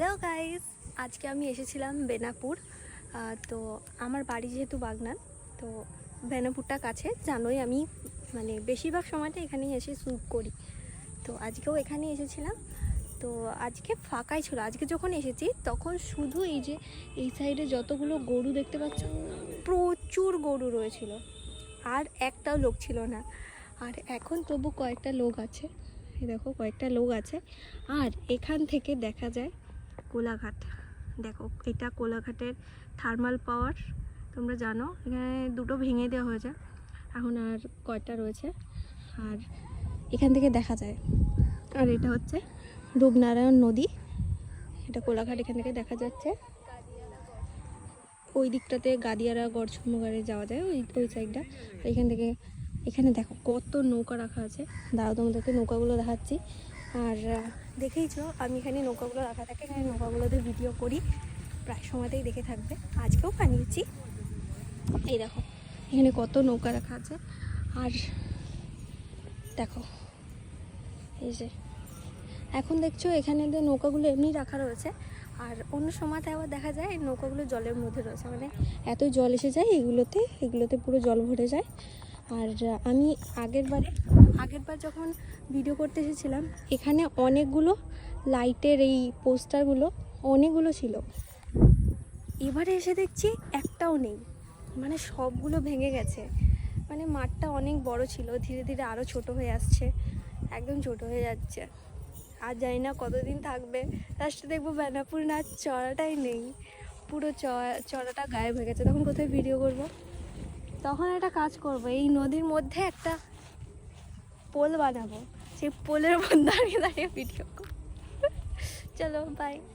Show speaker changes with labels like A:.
A: Hello guys, আজকে আমি এসেছিলাম বেনাপুর তো আমার বাড়ি যেহেতু বাগনান, তো বেনাপুরটা কাছে, জানোই আমি মানে বেশিরভাগ সময়টা এখানেই এসে শ্যুট করি। তো আজকেও এখানে এসেছিলাম, তো আজকে ফাঁকাই ছিল। আজকে যখন এসেছি, তখন শুধু এই যে এই সাইডে যতগুলো গরু দেখতে পাচ্ছ, প্রচুর গরু রয়েছিল, আর একটাও লোক ছিল না। আর এখন তবু কয়েকটা লোক আছে দেখো কয়েকটা লোক আছে, আর এখান থেকে দেখা যায় কোলাঘাট। দেখো, এটা কোলাঘাটের থার্মাল পাওয়ার তোমরা জানো। এখানে দুটো ভেঙে দেওয়া হয়েছে এখন আর কয়টা রয়েছে? আর এখান থেকে দেখা যায়। আর এটা হচ্ছে রূপনারায়ণ নদী। এটা কোলাঘাট এখান থেকে দেখা যাচ্ছে। ওই দিকটাতে গাদিয়ারা গড়ছমুগারে যাওয়া যায়, ওই ওই সাইডটা এখান থেকে, এখানে দেখো কত নৌকা রাখা আছে। দাঁড়াও, তোমাদেরকে নৌকাগুলো দেখাচ্ছি। আর দেখেইছো, আমি এখানে নৌকাগুলো রাখা থাকে, এখানে নৌকাগুলোতে ভিডিও করি। প্রায় সময়তেই দেখে থাকবে। আজকেও বানিয়েছি। এই দেখো, এখানে কত নৌকা রাখা আছে। আর দেখো, এই যে, এখন দেখছ এখানে যে নৌকাগুলো এমনি রাখা রয়েছে। আর অন্য সময়তে আবার দেখা যায় নৌকাগুলো জলের মধ্যে রয়েছে। মানে এত জল এসে যায়, এগুলোতে এগুলোতে পুরো জল ভরে যায়। আর আমি আগের বারে, আগের বার যখন ভিডিও করতে এসেছিলাম, এখানে অনেকগুলো লাইটের এই পোস্টারগুলো অনেকগুলো ছিল। এবারে এসে দেখছি একটাও নেই। মানে সবগুলো ভেঙে গেছে। মানে মাঠটা অনেক বড় ছিল, ধীরে ধীরে আরও ছোট হয়ে আসছে, একদম ছোট হয়ে যাচ্ছে। আর জানি না কতদিন থাকবে। লাস্টে দেখব বেনাপুর না চড়াটাই নেই। পুরো চড়াটা গায়েব হয়ে গেছে। তখন কোথায় ভিডিও করব? তখন একটা কাজ করব, এই নদীর মধ্যে একটা পোল বানাবো সেই পোলের উপর দাঁড়িয়ে দাঁড়িয়ে ভিডিও চলো বাই